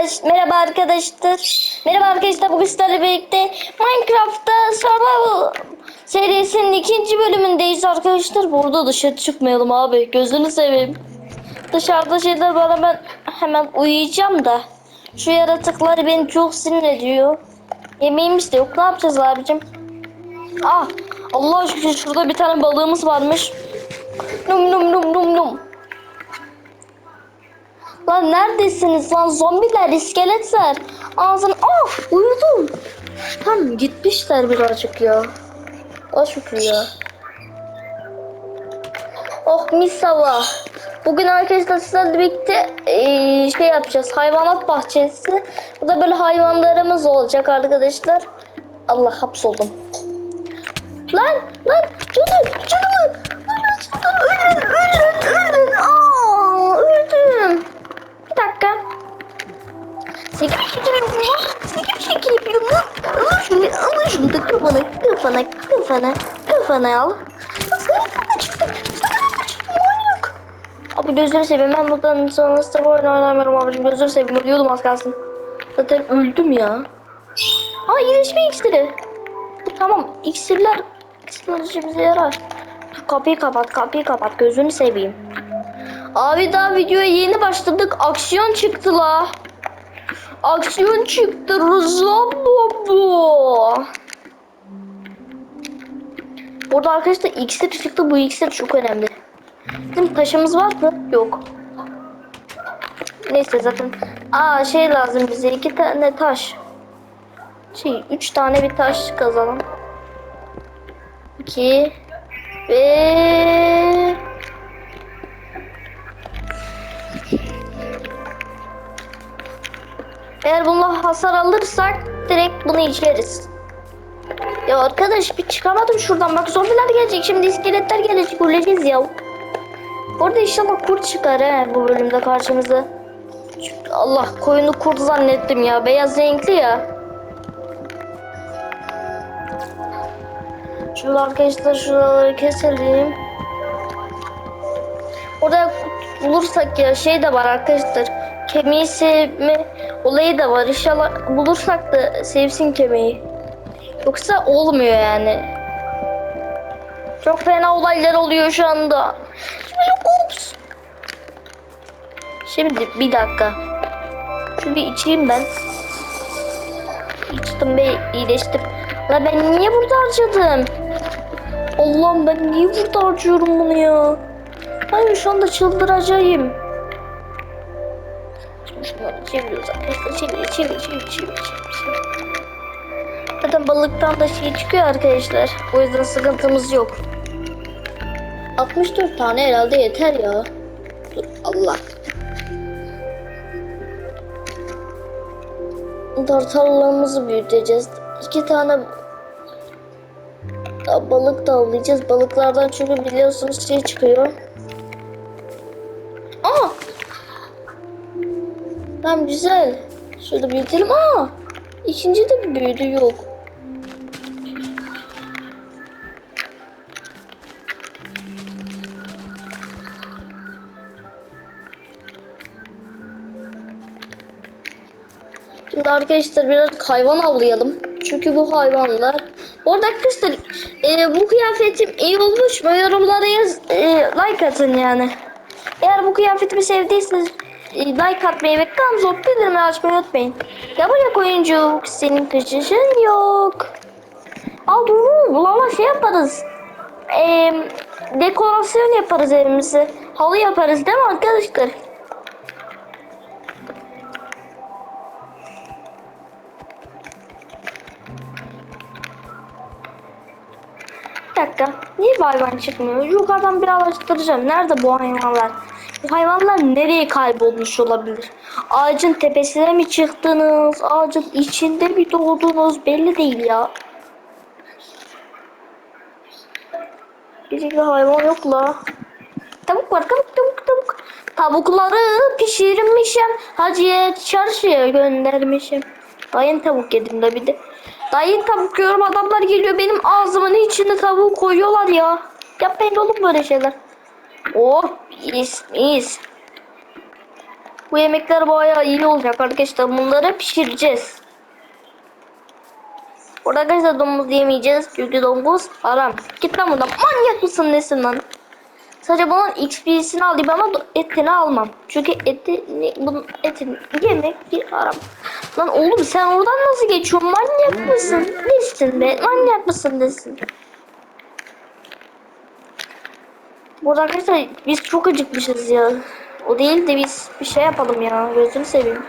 arkadaş. Merhaba arkadaşlar. Merhaba arkadaşlar. Bugün sizlerle birlikte Minecraft'ta Survival serisinin ikinci bölümündeyiz arkadaşlar. Burada dışarı çıkmayalım abi. Gözünü seveyim. Dışarıda şeyler var ben hemen uyuyacağım da. Şu yaratıklar beni çok sinir ediyor. Yemeğimiz de yok. Ne yapacağız abicim? Ah Allah aşkına şurada bir tane balığımız varmış. Num num num num num. Lan neredesiniz lan zombiler, iskeletler. Ağzını... Ah uyudum. Tam gitmişler birazcık ya. Şükür ya. Oh mis hava. Bugün arkadaşlar sizlerle birlikte şey yapacağız. Hayvanat bahçesi. Burada böyle hayvanlarımız olacak arkadaşlar. Allah hapsoldum. Lan lan da kafana, kafana, kafana, kafana al. Abi gözünü seveyim. Ben buradan sonra sıfır oyun oynamıyorum abicim. Gözünü seveyim. Ölüyordum az kalsın. Zaten öldüm ya. Ha iyileşme iksiri. Tamam iksirler, iksirler işimize yarar. Dur, Kapıyı kapat, kapıyı kapat. Gözünü seveyim. Abi daha videoya yeni başladık. Aksiyon çıktı la. Aksiyon çıktı Rıza baba. Burada arkadaşlar iksir çıktı. Bu iksir çok önemli. Bizim taşımız var mı? Yok. Neyse zaten. Aa şey lazım bize. iki tane taş. Şey, üç tane bir taş kazalım. İki. Ve... Eğer bununla hasar alırsak direkt bunu içeriz. Ya arkadaş bir çıkamadım şuradan. Bak zombiler gelecek. Şimdi iskeletler gelecek. Öleceğiz ya. Orada inşallah kurt çıkar he bu bölümde karşımıza. Allah koyunu kurt zannettim ya. Beyaz renkli ya. Şöyle arkadaşlar şuraları keselim. Orada bulursak ya şey de var arkadaşlar. Kemiği sevme olayı da var. İnşallah bulursak da sevsin kemiği. Yoksa olmuyor yani. Çok fena olaylar oluyor şu anda. Şimdi bir dakika. Şunu içeyim ben. İçtim ve iyileştim. La ben niye burada harcadım? Allah'ım ben niye burada harcıyorum bunu ya? Hayır şu anda çıldıracağım. Şunları çeviriyoruz arkadaşlar. Çevir, çevir, çevir, çevir, çevir. Zaten balıktan da şey çıkıyor arkadaşlar. O yüzden sıkıntımız yok. 64 tane herhalde yeter ya. Dur Allah. Dartallarımızı büyüteceğiz. İki tane da balık da avlayacağız. Balıklardan çünkü biliyorsunuz şey çıkıyor. Aa! Tamam güzel. Şurada büyütelim. Aa! İkinci de bir büyüdü yok. Şimdi arkadaşlar biraz hayvan avlayalım. Çünkü bu hayvanlar. Bu arada arkadaşlar e, bu kıyafetim iyi olmuş mu? Yorumlara yaz, e, like atın yani. Eğer bu kıyafetimi sevdiyseniz like atmayı ve kanalımıza bildirimi açmayı unutmayın. Ya buraya oyuncu senin kaçışın yok. Al dur bulama şey yaparız. E, dekorasyon yaparız evimizi. Halı yaparız değil mi arkadaşlar? Bir dakika. Niye bu hayvan çıkmıyor? Yukarıdan bir araştıracağım. Nerede bu hayvanlar? Bu hayvanlar nereye kaybolmuş olabilir? Ağacın tepesine mi çıktınız? Ağacın içinde mi doğdunuz? Belli değil ya. Hiçbir hayvan yok la. Tavuk var tavuk tavuk tavuk. Tavukları pişirmişim. Hacıya çarşıya göndermişim. Dayın tavuk yedim de bir de. Dayın tavuk yiyorum adamlar geliyor benim ağzımın içine tavuğu koyuyorlar ya. Yapmayın oğlum böyle şeyler. Oh mis mis. Bu yemekler bayağı iyi olacak arkadaşlar. Bunları pişireceğiz. Burada arkadaşlar domuz yemeyeceğiz. Çünkü domuz haram. Git lan buradan. Manyak mısın nesin lan? Sadece bunun XP'sini alayım ama etini almam. Çünkü eti, bunun etini yemek bir haram. Lan oğlum sen oradan nasıl geçiyorsun? Manyak mısın? Nesin be? Manyak mısın nesin? Burada arkadaşlar biz çok acıkmışız ya. O değil de biz bir şey yapalım ya. Gözünü seveyim.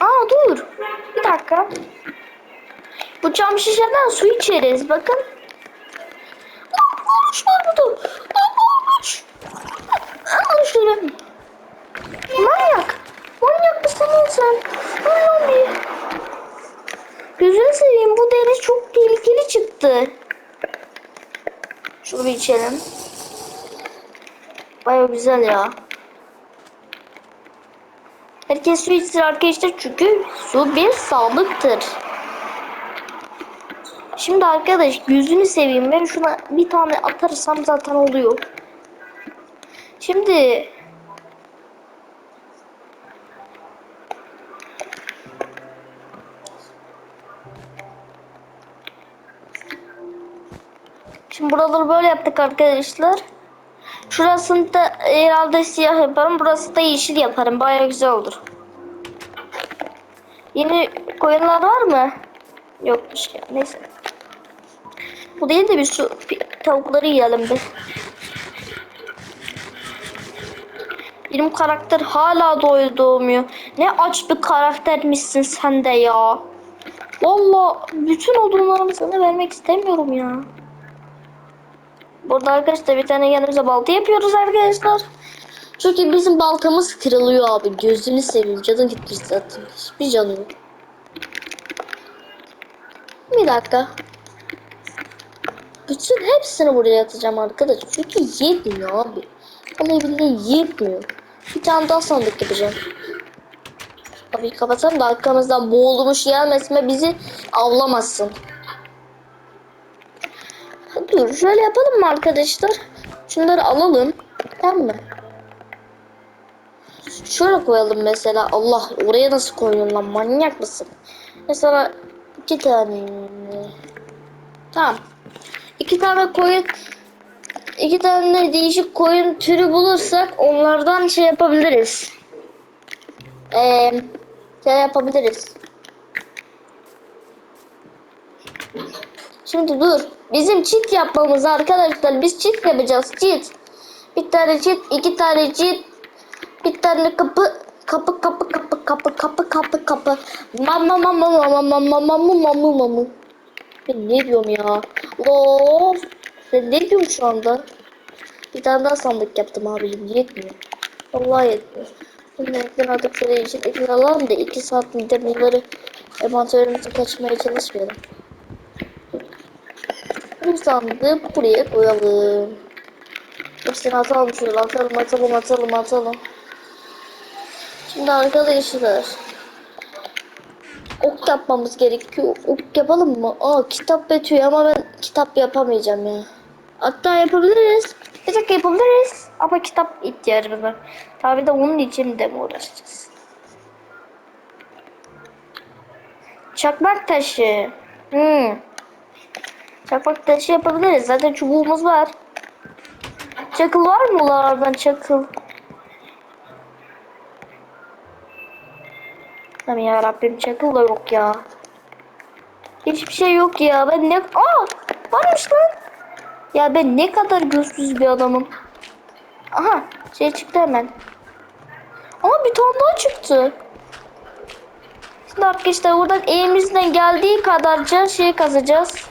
Aa dur. Bir dakika. Bu cam şişeden su içeriz. Bakın. Lan olmuş lan bu da. Lan olmuş. Al şunu. Manyak. Manyak mısın lan sen? Allah'ım bir. Gözünü seveyim bu deniz çok tehlikeli çıktı. Şunu bir içelim. Baya güzel ya. Herkes su içsin arkadaşlar çünkü su bir sağlıktır. Şimdi arkadaş yüzünü seveyim ben şuna bir tane atarsam zaten oluyor. Şimdi Şimdi buraları böyle yaptık arkadaşlar. Şurasını da herhalde siyah yaparım. Burası da yeşil yaparım. Baya güzel olur. Yeni koyunlar var mı? Yokmuş ya. Neyse. Bu değil de bir şu tavukları yiyelim be. Benim karakter hala doydu doğmuyor. Ne aç bir karaktermişsin sen de ya. Valla bütün odunlarımı sana vermek istemiyorum ya. Burada arkadaşlar bir tane kendimize balta yapıyoruz arkadaşlar. Çünkü bizim baltamız kırılıyor abi. Gözünü seveyim. Canın gitmiş zaten. Hiçbir canı yok. Bir dakika. Bütün hepsini buraya atacağım arkadaş. Çünkü yetmiyor abi. Vallahi billahi yetmiyor. Bir tane daha sandık yapacağım. Abi kapatalım da arkamızdan boğulmuş gelmesin ve bizi avlamasın. Dur şöyle yapalım mı arkadaşlar? Şunları alalım. Tamam mı? Şöyle koyalım mesela. Allah oraya nasıl koyuyorsun lan manyak mısın? Mesela iki tane. Tamam. İki tane koyun iki tane değişik koyun türü bulursak onlardan şey yapabiliriz. Ee, şey yapabiliriz. Şimdi dur. Bizim çit yapmamız arkadaşlar. Biz çit yapacağız. Çit. Bir tane çit, iki tane çit. Bir tane kapı. Kapı kapı kapı kapı kapı kapı kapı. Mama mama mama mama mama mama mama. Ben ne diyorum ya? Of. Ben ne diyorum şu anda? Bir tane daha sandık yaptım abicim. Yetmiyor. Vallahi yetmiyor. Şimdi ekran artık şöyle için ekran alalım da iki saatinde bunları envanterimize kaçmaya çalışmayalım. Bu sandığı buraya koyalım. Hepsini atalım şöyle atalım atalım atalım atalım. Şimdi arkadaşlar ok yapmamız gerekiyor. Ok yapalım mı? Aa kitap bitiyor ama ben kitap yapamayacağım ya. Hatta yapabiliriz. Bir dakika yapabiliriz. Ama kitap ihtiyacımız var. Tabi de onun için de mi uğraşacağız? Çakmak taşı. Hmm. Çakmak taşı yapabiliriz. Zaten çubuğumuz var. Çakıl var mı oradan çakıl? Tamam ya Rabbim çakıl da yok ya. Hiçbir şey yok ya. Ben ne... Aa! Varmış lan. Ya ben ne kadar gözsüz bir adamım. Aha şey çıktı hemen. Ama bir tane daha çıktı. Şimdi arkadaşlar buradan elimizden geldiği kadarca şey kazacağız.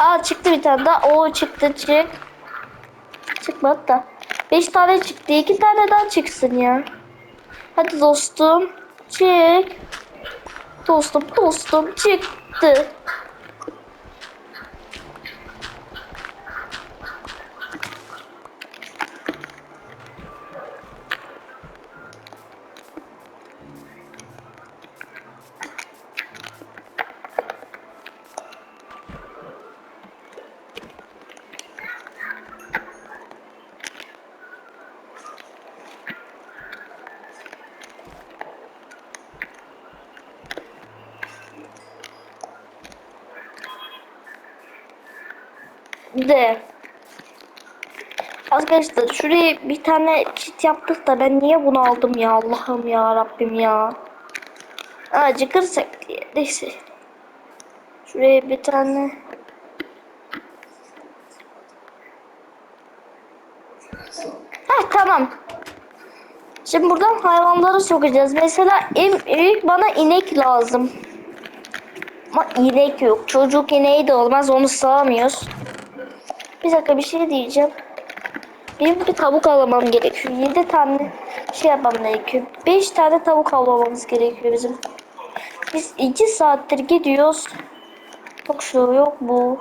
Aa çıktı bir tane daha. Oo çıktı çık. Çıkmadı da. 5 tane çıktı. 2 tane daha çıksın ya. Hadi dostum. Çık. Dostum dostum çıktı. De Arkadaşlar şuraya bir tane çit yaptık da ben niye bunu aldım ya Allah'ım ya Rabbim ya. Acıkırsak diye neyse. Şuraya bir tane Heh tamam. Şimdi buradan hayvanları sokacağız. Mesela ilk, ilk bana inek lazım. Ama inek yok. Çocuk ineği de olmaz. Onu sağamıyoruz. Bir dakika bir şey diyeceğim. Benim bir tavuk almam gerekiyor. 7 tane şey yapmam gerekiyor. 5 tane tavuk avlamamız gerekiyor bizim. Biz 2 saattir gidiyoruz. Yok şu yok bu.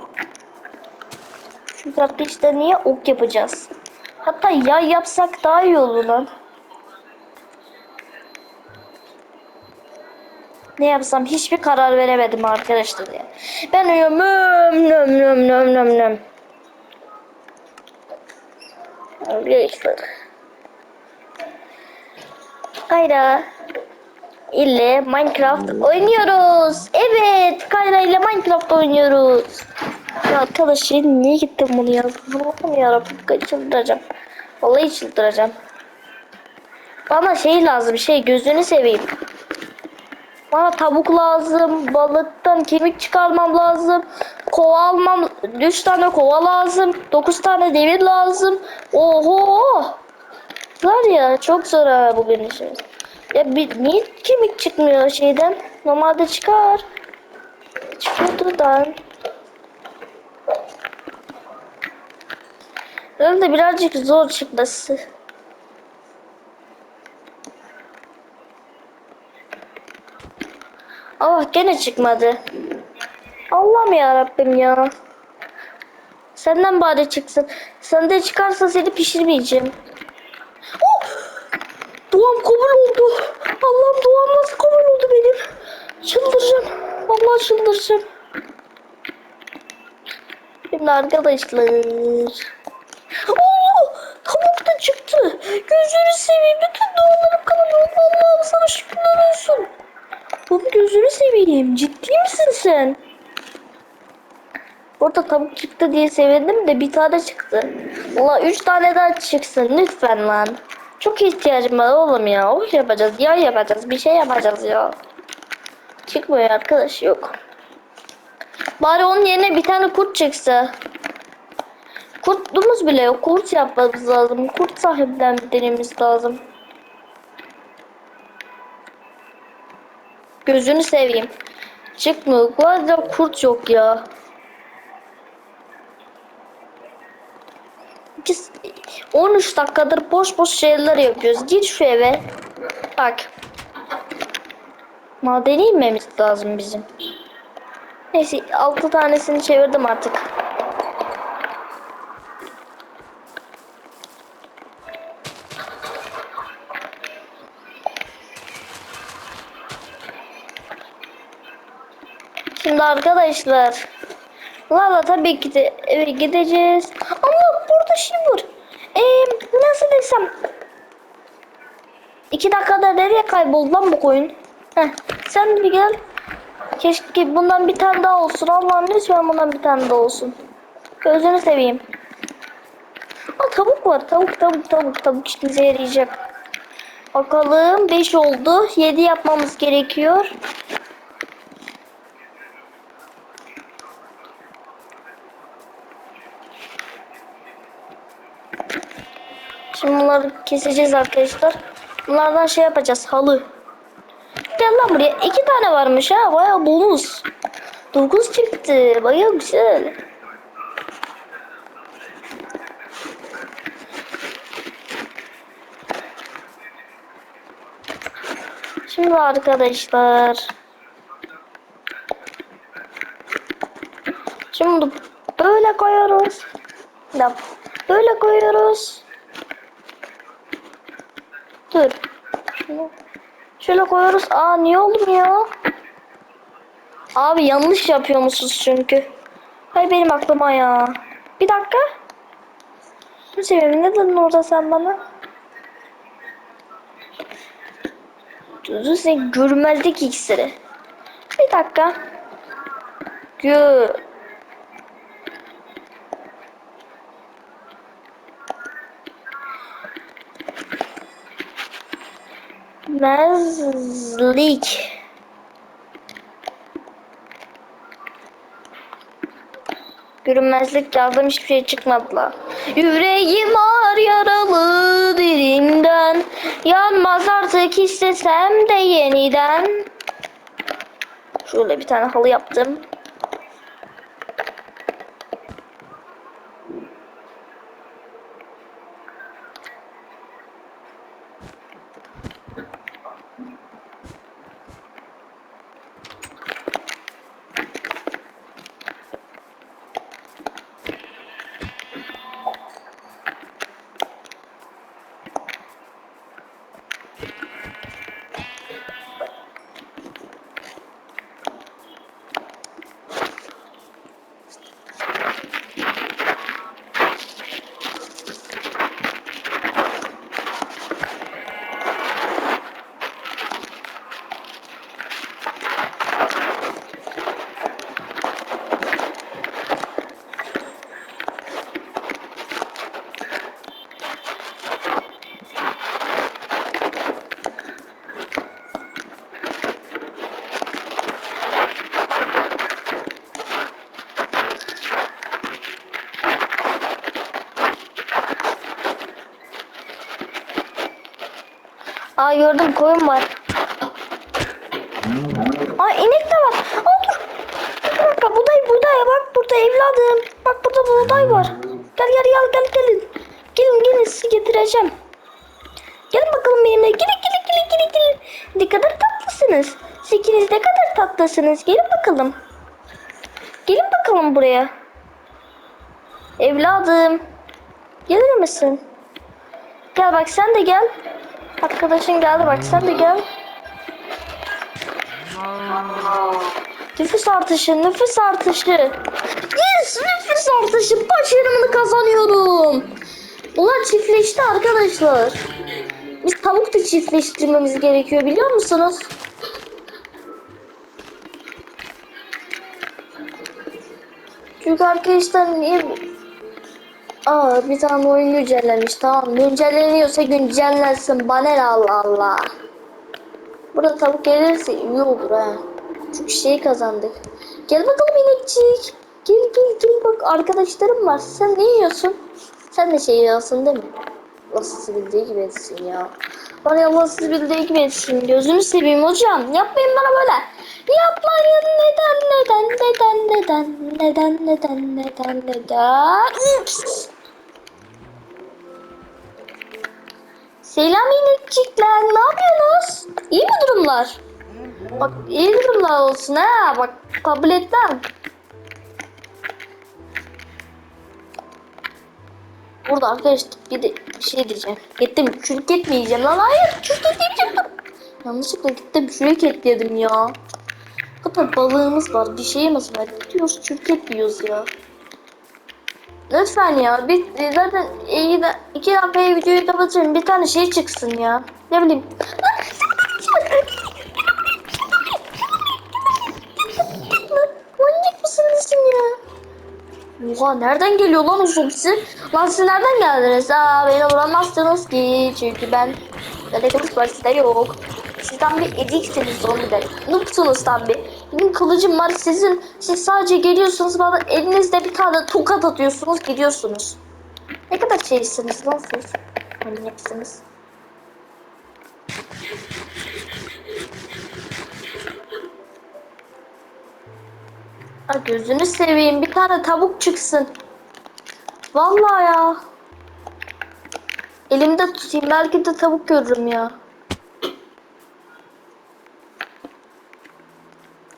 Şu tarafta işte niye ok yapacağız? Hatta yay yapsak daha iyi olur lan. Ne yapsam hiçbir karar veremedim arkadaşlar ya. Ben uyuyorum. Nöm nöm nöm nöm nöm nöm. Arkadaşlar. Kayra ile Minecraft oynuyoruz. Evet, Kayra ile Minecraft oynuyoruz. Ya arkadaşım niye gittim bunu yazdım? Allah'ım yarabbim çıldıracağım. Vallahi çıldıracağım. Bana şey lazım şey gözünü seveyim. Bana tavuk lazım, balıktan kemik çıkarmam lazım, kova almam, 3 tane kova lazım, 9 tane demir lazım. Oho! Var ya çok zor ha bugün işimiz. Ya bir, niye kemik çıkmıyor şeyden? Normalde çıkar. Çıkıyordu da. Herhalde birazcık zor çıkması. Ah gene çıkmadı. Allah'ım ya Rabbim ya. Senden bari çıksın. Sende çıkarsa seni pişirmeyeceğim. Oh! Duam kabul oldu. Allah'ım duam nasıl kabul oldu benim. Çıldıracağım. Vallahi çıldıracağım. Şimdi arkadaşlar. Oo! Tavuk da çıktı. Gözünü seveyim. Bütün dualarım kabul oldu. Allah'ım sana şükürler olsun. Oğlum gözünü seveyim. Ciddi misin sen? Burada tavuk çıktı diye sevindim de bir tane çıktı. Valla üç tane daha çıksın lütfen lan. Çok ihtiyacım var oğlum ya. O yapacağız, ya yapacağız, bir şey yapacağız ya. Çıkmıyor arkadaş yok. Bari onun yerine bir tane kurt çıksa. Kurtumuz bile yok. Kurt yapmamız lazım. Kurt sahiplenmemiz lazım. Gözünü seveyim. Bu arada kurt yok ya. Biz 13 dakikadır boş boş şeyler yapıyoruz. Gir şu eve. Bak. Madeni inmemiz lazım bizim. Neyse 6 tanesini çevirdim artık. Şimdi arkadaşlar Lala tabii ki de eve gideceğiz. Allah burada şey var. Ee, nasıl desem. İki dakikada nereye kayboldu lan bu koyun? Heh, sen bir gel. Keşke bundan bir tane daha olsun. Allah'ım lütfen bundan bir tane daha olsun. Gözünü seveyim. Aa, tavuk var. Tavuk tavuk tavuk tavuk işimize yarayacak. Bakalım 5 oldu. 7 yapmamız gerekiyor. Şimdi bunları keseceğiz arkadaşlar. Bunlardan şey yapacağız. Halı. Gel lan buraya. İki tane varmış ha. Baya bonus. Dokuz çıktı. Baya güzel. Şimdi arkadaşlar. Şimdi böyle koyuyoruz. Da böyle koyuyoruz. Dur. Şunu şöyle koyuyoruz. Aa niye ya? Abi yanlış yapıyormuşuz çünkü. Hay benim aklıma ya. Bir dakika. Bu sebebi ne dedin orada sen bana? Sen görmezlik iksiri. Bir dakika. Gö Görünmezlik. Görünmezlik yazdım hiçbir şey çıkmadı la. Yüreğim ağır yaralı derinden. Yanmaz artık istesem de yeniden. Şöyle bir tane halı yaptım. Gördüm koyun var. Aa inek de var. Aa dur. Bir dakika buğday buğday bak burada evladım. Bak burada buğday var. Gel gel gel gel gelin. Gelin gelin sizi getireceğim. Gelin bakalım benimle. Gelin gelin gelin gelin gelin. Ne kadar tatlısınız. Siz ikiniz ne kadar tatlısınız. Gelin bakalım. Gelin bakalım buraya. Evladım. Gelir misin? Gel bak sen de gel. Arkadaşın geldi bak sen de gel. Nüfus artışı, nüfus artışı. Yes, nüfus artışı. Başarımını kazanıyorum. Ulan çiftleşti arkadaşlar. Biz tavuk da çiftleştirmemiz gerekiyor biliyor musunuz? Çünkü arkadaşlar niye... Aa bir tane oyun güncellenmiş tamam. Güncelleniyorsa güncellensin. Bana Allah Allah. Burada tavuk gelirse iyi olur ha. Çünkü şey kazandık. Gel bakalım inekçik. Gel gel gel bak arkadaşlarım var. Sen ne yiyorsun? Sen de şey yiyorsun değil mi? Nasıl bildiği gibi etsin ya. Bana yalan bildiği gibi etsin. Gözünü seveyim hocam. Yapmayın bana böyle. Yapmayın neden neden neden neden neden neden neden neden. Ups. Selam inekçikler. Ne yapıyorsunuz? İyi mi durumlar? Bak iyi durumlar olsun ha. Bak kabul etmem. Burada arkadaşlar bir de bir şey diyeceğim. Gittim çürük mi yiyeceğim lan? Hayır çürük et yiyeceğim. Yanlışlıkla gittim çürük et yedim ya. Kadar balığımız var, bir şeyimiz var. Gidiyoruz çürük et yiyoruz ya. Lütfen ya. Bir, e, zaten iyi de iki dakikaya videoyu kapatıyorum. Bir tane şey çıksın ya. Ne bileyim. Manyak mısınız ya? Oha nereden geliyor lan o zomsi? Lan siz nereden geldiniz? Aa beni vuramazsınız ki. Çünkü ben Bende kılıç var sizde yok. Sizden bir ediksiniz zombiler. Noobsunuz tabi. Benim kılıcım var sizin. Siz sadece geliyorsunuz bana elinizde bir tane tokat atıyorsunuz gidiyorsunuz. Ne kadar şeysiniz lan siz? Manyaksınız. Ha, gözünü seveyim bir tane tavuk çıksın. Vallahi ya. Elimde tutayım belki de tavuk görürüm ya.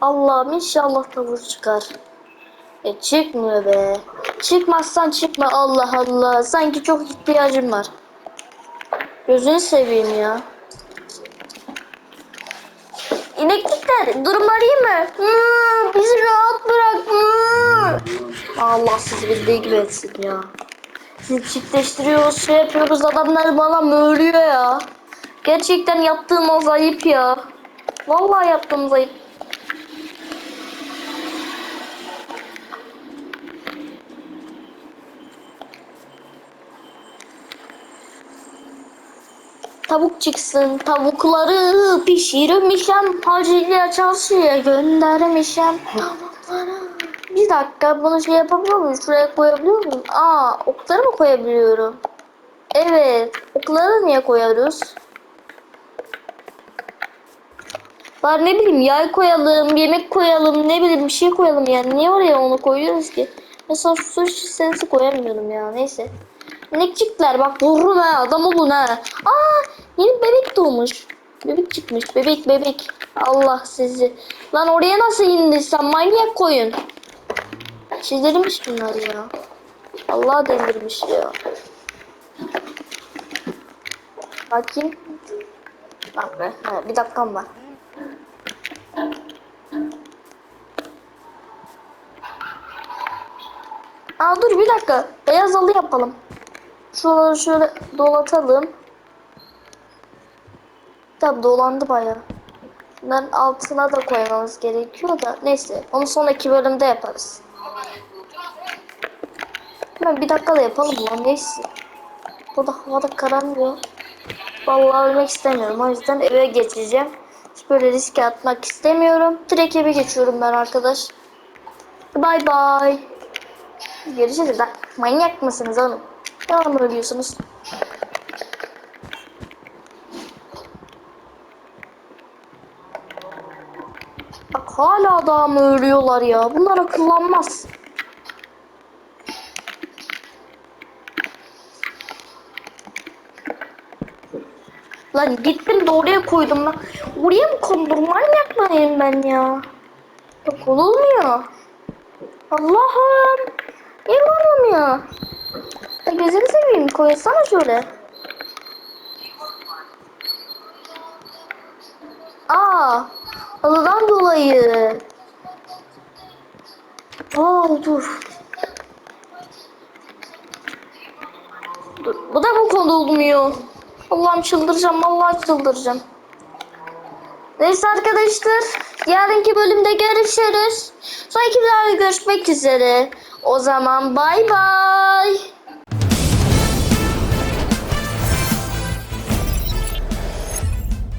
Allah'ım inşallah tavuk çıkar. E çıkmıyor be. Çıkmazsan çıkma Allah Allah. Sanki çok ihtiyacım var. Gözünü seveyim ya. İneklikler durumlar iyi mi? Hmm, bizi rahat bırak. Hmm. Allah sizi bildiği gibi etsin ya. Sizi çiftleştiriyoruz, şey yapıyoruz. Adamlar bana mövlüyor ya. Gerçekten yaptığımız ayıp ya. Vallahi yaptığımız ayıp. Tavuk çıksın. Tavukları pişirmişem. Hacıya çarşıya göndermişem. Bir dakika bunu şey yapabiliyor muyum? Şuraya koyabiliyor muyum? Aa okları mı koyabiliyorum? Evet. Okları niye koyuyoruz? Var ne bileyim yay koyalım, yemek koyalım, ne bileyim bir şey koyalım yani. Niye oraya onu koyuyoruz ki? Mesela su şişesi koyamıyorum ya neyse. Nekçikler bak vururum ha adam olun ha. Aa yeni bebek doğmuş. Bebek çıkmış bebek bebek. Allah sizi. Lan oraya nasıl indi sen manyak koyun. Çizdirmiş bunlar ya. Allah delirmiş ya. Bakayım. Bak be. Ha, bir dakikam var. Aa dur bir dakika. Beyaz halı yapalım. Şuraları şöyle dolatalım. Tabi dolandı bayağı. Bunların altına da koymamız gerekiyor da. Neyse onu sonraki bölümde yaparız. Hemen bir dakika da yapalım lan neyse. Burada havada karanlıyor. Vallahi ölmek istemiyorum. O yüzden eve geçeceğim. Hiç böyle riske atmak istemiyorum. Direkt eve geçiyorum ben arkadaş. Bye bye. Görüşürüz lan. Manyak mısınız oğlum? Mı ölüyorsunuz? Bak hala daha mı ölüyorlar ya? Bunlar akıllanmaz. Lan gittim de oraya koydum lan. Oraya mı koydum? Manyak mıyım ben ya? Bak olmuyor. Allah'ım. Niye olmuyor? Ya gözünü seveyim koysana şöyle. Aa, halıdan dolayı. Aa dur. Dur. Bu da bu konuda olmuyor. Allah'ım çıldıracağım. Vallahi çıldıracağım. Neyse arkadaşlar. Yarınki bölümde görüşürüz. Sonraki videoda görüşmek üzere. O zaman bay bay.